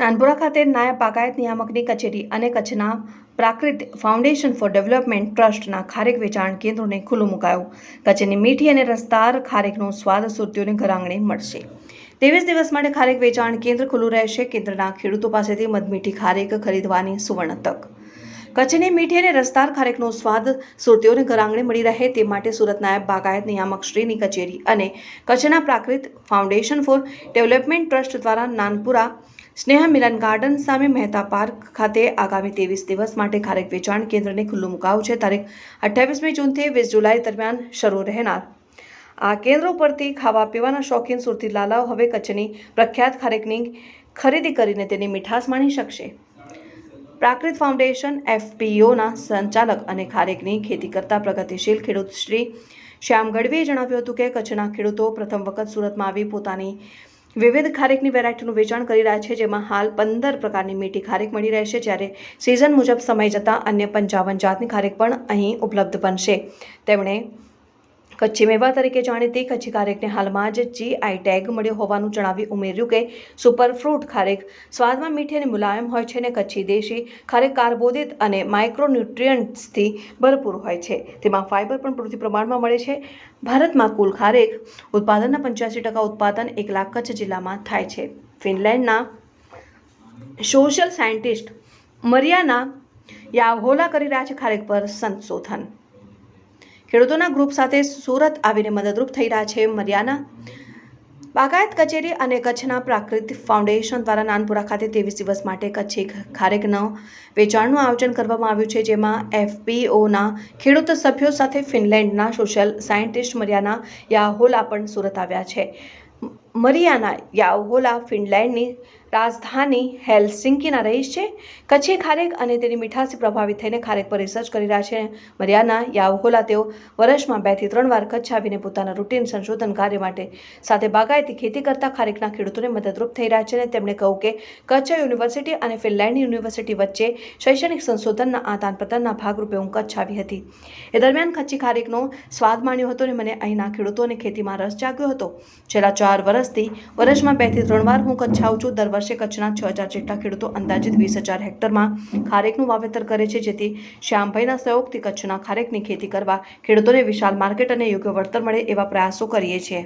નાનપુરા ખાતે નાયબ બાગાયત નિયામકની કચેરી અને કચ્છના પ્રાકૃત ફાઉન્ડેશન ફોર ડેવલપમેન્ટ ટ્રસ્ટના ખારેક વેચાણ કેન્દ્રોને ખુલ્લું મુકાયું. કચ્છની મીઠી અને રસદાર ખારેકનો સ્વાદ સુરતીઓને ઘરાંગણે મળશે. ત્રેવીસ દિવસ માટે ખારેક વેચાણ કેન્દ્ર ખુલ્લું રહેશે. કેન્દ્રના ખેડૂતો પાસેથી મધમીઠી ખારેક ખરીદવાની સુવર્ણ તક. કચ્છની મીઠી અને રસદાર ખારેકનો સ્વાદ સુરતીઓને ઘરાંગણે મળી રહે તે માટે સુરત નાયબ બાગાયત નિયામક શ્રીની કચેરી અને કચ્છના Prakrut foundation for development trust દ્વારા નાનપુરા સ્નેહ મિલન ગાર્ડન સામે મહેતા પાર્ક ખાતે આગામી ત્રેવીસ દિવસ માટે ખારેક વેચાણ કેન્દ્રને ખુલ્લું મુકાવું છે. તારીખ અઠ્યાવીસમી જૂનથી વીસ જુલાઈ દરમિયાન શરૂ રહેનાર. આ કેન્દ્રો પરથી ખાવા પીવાના શોખીન સુરતી લાલાઓ હવે કચ્છની પ્રખ્યાત ખારેકની ખરીદી કરીને તેની મીઠાશ માણી શકશે. પ્રાકૃત ફાઉન્ડેશન એફપીઓના સંચાલક અને ખારેકની ખેતી કરતા પ્રગતિશીલ ખેડૂત શ્રી શ્યામ ગઢવીએ જણાવ્યું હતું કે કચ્છના ખેડૂતો પ્રથમ વખત સુરતમાં આવી પોતાની વિવિધ ખારેકની વેરાયટીનું વેચાણ કરી રહ્યા છે, જેમાં હાલ પંદર પ્રકારની મીઠી ખારેક મળી રહેશે, જ્યારે સિઝન મુજબ સમય જતાં અન્ય પંચાવન જાતની ખારેક પણ અહીં ઉપલબ્ધ બનશે. તેમણે કચ્છી મેવા તરીકે જાણીતી કચ્છી ખારેકને હાલમાં જ જીઆઈ ટેગ મળ્યો હોવાનું જણાવી ઉમેર્યું કે સુપર ફ્રૂટ ખારેક સ્વાદમાં મીઠી અને મુલાયમ હોય છે અને કચ્છી દેશી ખારેક કાર્બોદિત અને માઇક્રોન્યુટ્રિયન્ટ્સથી ભરપૂર હોય છે. તેમાં ફાઇબર પણ પૂરતી પ્રમાણમાં મળે છે. ભારતમાં કુલ ખારેક ઉત્પાદનના પંચ્યાસી ટકા ઉત્પાદન એક લાખ કચ્છ જિલ્લામાં થાય છે. ફિનલેન્ડના સોશિયલ સાયન્ટિસ્ટ મરિયાના યાવહોલા કરી રહ્યા છે ખારેક પર સંશોધન ખેડૂતોના ગ્રુપ સાથે સુરત આવીને મદદરૂપ થઈ રહ્યા છે મરિયાના. બાગાયત કચેરી અને કચ્છના પ્રાકૃતિક ફાઉન્ડેશન દ્વારા નાનપુરા ખાતે ત્રેવીસ દિવસ માટે કચ્છી ખારેકનો વેચાણનું આયોજન કરવામાં આવ્યું છે, જેમાં એફપીઓના ખેડૂત સભ્યો સાથે ફિનલેન્ડના સોશિયલ સાયન્ટિસ્ટ મરિયાના યાહોલા પણ સુરત આવ્યા છે. મરિયાના યાહોલા ફિનલેન્ડની રાજધાની હેલસિંકીના રહીશ છે. કચ્છી ખારેક અને તેની મીઠાશથી પ્રભાવિત થઈને ખારેક પર રિસર્ચ કરી રહ્યા છે. મરિયાના યાવહોલા તેઓ વર્ષમાં બેથી ત્રણ વાર કચ્છ આવીને પોતાના રૂટીન સંશોધન કાર્ય માટે સાથે બાગાયતી ખેતી કરતા ખારેકના ખેડૂતોને મદદરૂપ થઈ રહ્યા છે અને તેમણે કહ્યું કે કચ્છ યુનિવર્સિટી અને ફિનલેન્ડ યુનિવર્સિટી વચ્ચે શૈક્ષણિક સંશોધનના આદાન પ્રદાનના ભાગરૂપે હું કચ્છ આવી હતી. એ દરમિયાન કચ્છી ખારેકનો સ્વાદ માણ્યો હતો અને મને અહીંના ખેડૂતો અને ખેતીમાં રસ જાગ્યો હતો. છેલ્લા ચાર વર્ષથી, વર્ષમાં બેથી ત્રણ વાર હું કચ્છ આવું છું. દર વર્ષે કચ્છના છ હજાર જેટલા ખેડૂતો અંદાજિત વીસ હજાર હેક્ટરમાં ખારેકનું વાવેતર કરે છે, જેથી શ્યામભાઈના સહયોગથી કચ્છના ખારેકની ખેતી કરવા ખેડૂતોને વિશાળ માર્કેટ અને યોગ્ય વળતર મળે એવા પ્રયાસો કરીએ છીએ.